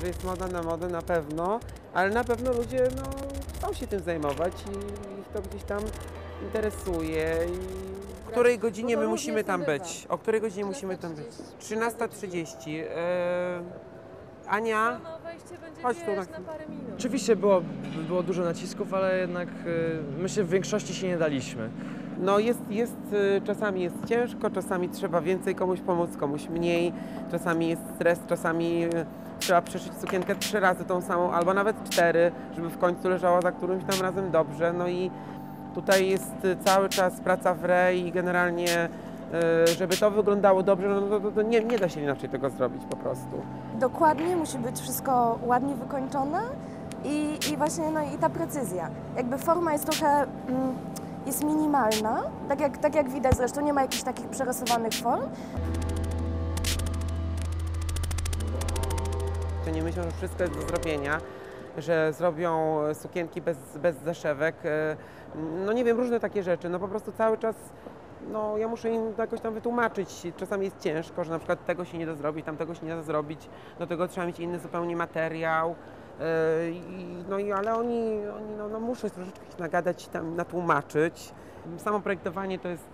że jest moda na modę na pewno, ale na pewno ludzie no, chcą się tym zajmować i ich to gdzieś tam interesuje. I... W której godzinie my musimy tam być? O której godzinie musimy tam być? 13.30. E, Ania? No wejście będzie Chodź tu wiesz, na parę minut. Oczywiście było, było dużo nacisków, ale jednak y, myślę, w większości się nie daliśmy. No jest, jest, y, czasami jest ciężko, czasami trzeba więcej komuś pomóc, komuś mniej, czasami jest stres, czasami y, trzeba przeszyć sukienkę trzy razy tą samą, albo nawet cztery, żeby w końcu leżała za którymś tam razem dobrze. No i tutaj jest cały czas praca w re i generalnie, y, żeby to wyglądało dobrze, no to, to, to nie, nie da się inaczej tego zrobić po prostu. Dokładnie musi być wszystko ładnie wykończone i, i właśnie no, i ta precyzja. Jakby forma jest trochę mm, jest minimalna, tak jak, tak jak widać zresztą nie ma jakichś takich przerysowanych form. Czy nie myślą, że wszystko jest do zrobienia, że zrobią sukienki bez, bez e, no nie wiem, różne takie rzeczy, no po prostu cały czas, no ja muszę im to jakoś tam wytłumaczyć, czasami jest ciężko, że na przykład tego się nie da zrobić, tamtego się nie da zrobić, do tego trzeba mieć inny zupełnie materiał, e, no i ale oni, oni no, no muszę troszeczkę się nagadać, tam natłumaczyć. Samo projektowanie to jest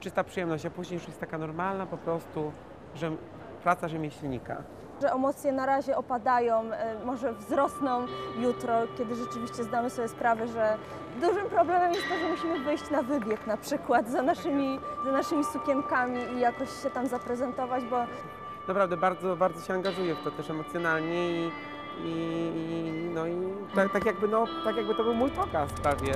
czysta przyjemność, a później już jest taka normalna po prostu, że praca rzemieślnika. Że emocje na razie opadają, e, może wzrosną jutro, kiedy rzeczywiście zdamy sobie sprawę, że dużym problemem jest to, że musimy wyjść na wybieg na przykład za naszymi, za naszymi sukienkami i jakoś się tam zaprezentować, bo naprawdę bardzo, bardzo się angażuję w to też emocjonalnie i, i, no i tak, tak, jakby, no, tak jakby to był mój pokaz prawie.